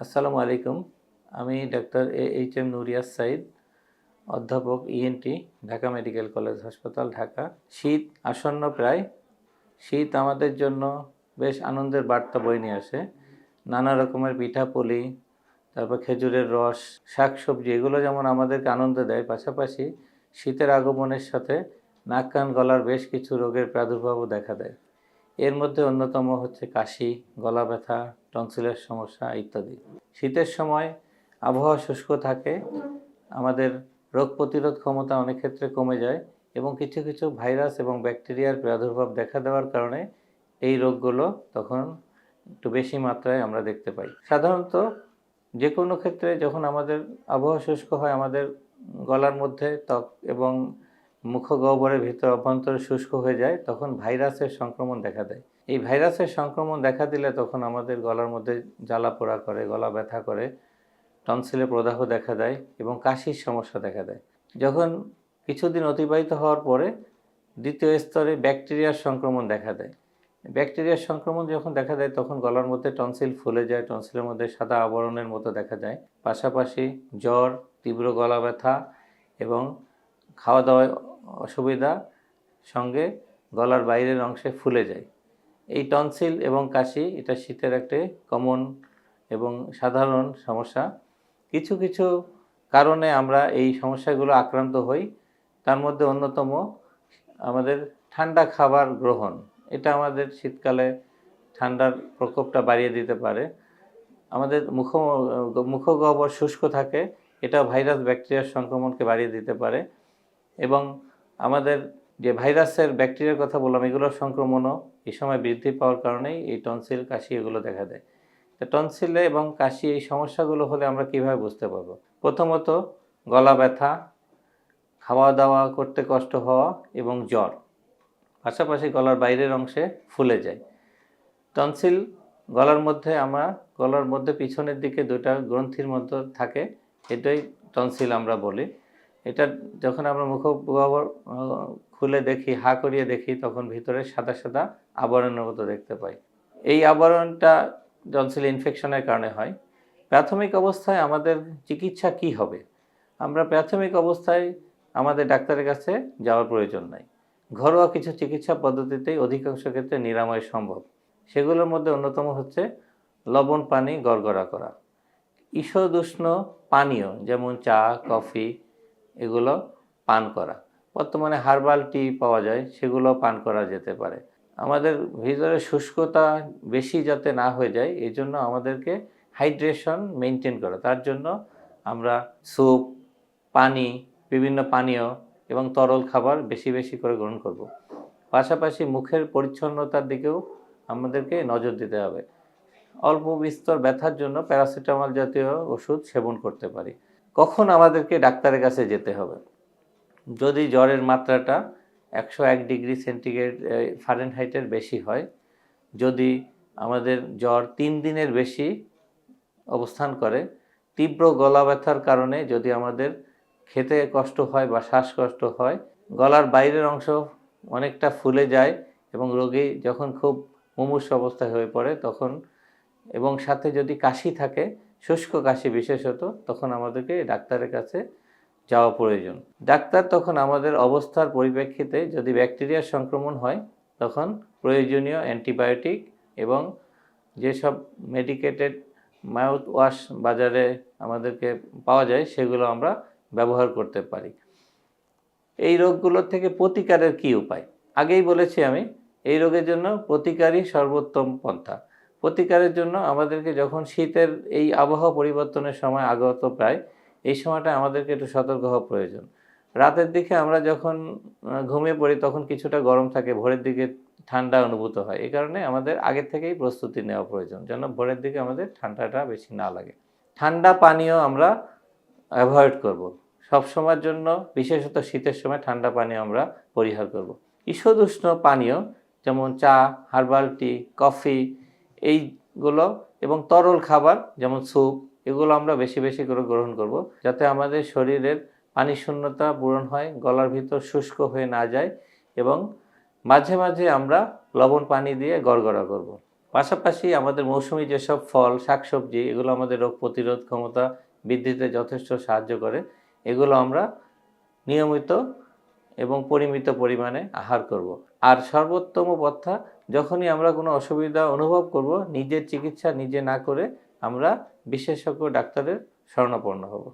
আসসালামু আলাইকুম। আমি doctor A H M Nurias Saeed, অধ্যাপক ইএনটি ঢাকা মেডিকেল কলেজ হাসপাতাল, ঢাকা। শীত আসন্ন প্রায়। শীত আমাদের জন্য বেশ আনন্দের বার্তা বয়ে নিয়ে আসে। নানা রকমের পিঠাপুলি তারপর খেজুরের রস, শাকসবজি, এগুলো যেমন আমাদেরকে আনন্দ দেয়, পাশাপাশি শীতের আগমনের সাথে নাক কান গলার বেশ কিছু রোগের প্রাদুর্ভাবও দেখা দেয়। এর মধ্যে অন্যতম হচ্ছে কাশি গলা ব্যথা টনসিলের সমস্যা ইত্যাদি। শীতের সময় আবহাওয়া শুষ্ক থাকে, আমাদের রোগ প্রতিরোধ ক্ষমতা অনেক ক্ষেত্রে কমে যায় এবং কিছু কিছু ভাইরাস এবং ব্যাকটেরিয়ার প্রাদুর্ভাব দেখা দেওয়ার কারণে এই রোগগুলো তখন একটু বেশি মাত্রায় আমরা দেখতে পাই। সাধারণত যে কোনো ক্ষেত্রে যখন আমাদের আবহাওয়া শুষ্ক হয়, আমাদের গলার মধ্যে ত্বক এবং মুখগহ্বরের ভিতর অভ্যন্তরে শুষ্ক হয়ে যায়, তখন ভাইরাসের সংক্রমণ দেখা দেয়। এই ভাইরাসের সংক্রমণ দেখা দিলে তখন আমাদের গলার মধ্যে জ্বালা পোড়া করে, গলা ব্যথা করে, টনসিলে প্রদাহ দেখা দেয় এবং কাশির সমস্যা দেখা দেয়। যখন কিছুদিন অতিবাহিত হওয়ার পরে দ্বিতীয় স্তরে ব্যাকটেরিয়ার সংক্রমণ দেখা দেয়। ব্যাকটেরিয়ার সংক্রমণ যখন দেখা দেয়, তখন গলার মধ্যে টনসিল ফুলে যায়, টনসিলের মধ্যে সাদা আবরণের মতো দেখা যায়। পাশাপাশি জ্বর, তীব্র গলা ব্যথা এবং খাওয়া দাওয়ায় অসুবিধা সঙ্গে গলার বাইরের অংশে ফুলে যায়। এই টনসিল এবং কাশি, এটা শীতের একটি কমন এবং সাধারণ সমস্যা। কিছু কিছু কারণে আমরা এই সমস্যাগুলো আক্রান্ত হই। তার মধ্যে অন্যতম আমাদের ঠান্ডা খাবার গ্রহণ। এটা আমাদের শীতকালে ঠান্ডার প্রকোপটা বাড়িয়ে দিতে পারে। আমাদের মুখ, মুখগহ্বর শুষ্ক থাকে, এটা ভাইরাস ব্যাকটেরিয়ার সংক্রমণকে বাড়িয়ে দিতে পারে এবং আমাদের যে ভাইরাসের ব্যাকটেরিয়ার কথা বললাম, এগুলোর সংক্রমণও এই সময় বৃদ্ধি পাওয়ার কারণেই এই টনসিল, কাশি এগুলো দেখা দেয়। তো টনসিলে এবং কাশি এই সমস্যাগুলো হলে আমরা কীভাবে বুঝতে পারব? প্রথমত গলা ব্যথা খাওয়া দাওয়া করতে কষ্ট হওয়া এবং জ্বর। পাশাপাশি গলার বাইরের অংশে ফুলে যায়। টনসিল গলার মধ্যে আমরা, গলার মধ্যে পিছনের দিকে দুটা গ্রন্থির মধ্যে থাকে, এটাই টনসিল আমরা বলি। এটা যখন আমরা মুখ খুলে দেখি, হা করিয়ে দেখি, তখন ভিতরে সাদা সাদা আবরণের মতো দেখতে পাই। এই আবরণটা টনসিল ইনফেকশনের কারণে হয়। প্রাথমিক অবস্থায় আমাদের চিকিৎসা কি হবে? আমরা প্রাথমিক অবস্থায় আমাদের ডাক্তারের কাছে যাওয়ার প্রয়োজন নাই। ঘরোয়া কিছু চিকিৎসা পদ্ধতিতেই অধিকাংশ ক্ষেত্রে নিরাময় সম্ভব। সেগুলোর মধ্যে অন্যতম হচ্ছে লবণ পানি গড়গড়া করা। ঈষদুষ্ণ পানীয়, যেমন চা, কফি এগুলো পান করা। বর্তমানে হার্বাল টি পাওয়া যায় সেগুলো পান করা যেতে পারে। আমাদের ভিতরে শুষ্কতা বেশি যাতে না হয়ে যায়, এই জন্য আমাদেরকে হাইড্রেশন মেনটেন করা। তার জন্য আমরা স্যুপ, পানি, বিভিন্ন পানীয় এবং তরল খাবার বেশি বেশি করে গ্রহণ করব। পাশাপাশি মুখের পরিচ্ছন্নতার দিকেও আমাদেরকে নজর দিতে হবে। অল্প বিস্তর ব্যথার জন্য প্যারাসিটামল জাতীয় ওষুধ সেবন করতে পারি। কখন আমাদেরকে ডাক্তারের কাছে যেতে হবে? যদি জ্বরের মাত্রাটা একশো এক ডিগ্রি সেন্টিগ্রেড ফারেনহাইটের বেশি হয়, যদি আমাদের জ্বর তিন দিনের বেশি অবস্থান করে, তীব্র গলা ব্যথার কারণে যদি আমাদের খেতে কষ্ট হয় বা শ্বাসকষ্ট হয়, গলার বাইরের অংশ অনেকটা ফুলে যায় এবং রোগী যখন খুব মুমূর্ষ অবস্থায় হয়ে পড়ে, তখন এবং সাথে যদি কাশি থাকে শুষ্ক কাশি বিশেষত, তখন আমাদেরকে ডাক্তারের কাছে যাওয়া প্রয়োজন। ডাক্তার তখন আমাদের অবস্থার পরিপ্রেক্ষিতে যদি ব্যাকটেরিয়ার সংক্রমণ হয়, তখন প্রয়োজনীয় অ্যান্টিবায়োটিক এবং যেসব মেডিকেটেড মাউথ ওয়াশ বাজারে আমাদেরকে পাওয়া যায়, সেগুলো আমরা ব্যবহার করতে পারি। এই রোগগুলোর থেকে প্রতিকারের কি উপায়? আগেই বলেছি আমি, এই রোগের জন্য প্রতিকারই সর্বোত্তম পন্থা। প্রতিকারের জন্য আমাদেরকে যখন শীতের এই আবহাওয়া পরিবর্তনের সময় আগত প্রায়, এই সময়টা আমাদেরকে একটু সতর্ক হওয়া প্রয়োজন রাতের দিকে আমরা যখন ঘুমিয়ে পড়ি তখন কিছুটা গরম থাকে, ভোরের দিকে ঠান্ডা অনুভূত হয় এই কারণে আমাদের আগের থেকেই প্রস্তুতি নেওয়া প্রয়োজন, যেন ভোরের দিকে আমাদের ঠান্ডাটা বেশি না লাগে ঠান্ডা পানীয় আমরা অ্যাভয়েড করব। সব সময়ের জন্য, বিশেষত শীতের সময় ঠান্ডা পানীয় আমরা পরিহার করব। ঈষদুষ্ণ পানীয়, যেমন চা হার্বাল টি কফি এইগুলো এবং তরল খাবার যেমন স্যুপ, এগুলো আমরা বেশি বেশি করে গ্রহণ করব যাতে আমাদের শরীরের পানি শূন্যতা পূরণ হয়, গলার ভিতর শুষ্ক হয়ে না যায় এবং মাঝে মাঝে আমরা লবণ পানি দিয়ে গড়গড়া করব। পাশাপাশি আমাদের মৌসুমি যেসব ফল, শাকসবজি, এগুলো আমাদের রোগ প্রতিরোধ ক্ষমতা বৃদ্ধিতে যথেষ্ট সাহায্য করে, এগুলো আমরা নিয়মিত এবং পরিমিত পরিমাণে আহার করব। আর সর্বোত্তম পথা যখনই আমরা কোনো অসুবিধা অনুভব করব, নিজের চিকিৎসা নিজে না করে আমরা বিশেষজ্ঞ ডাক্তারের শরণাপন্ন হব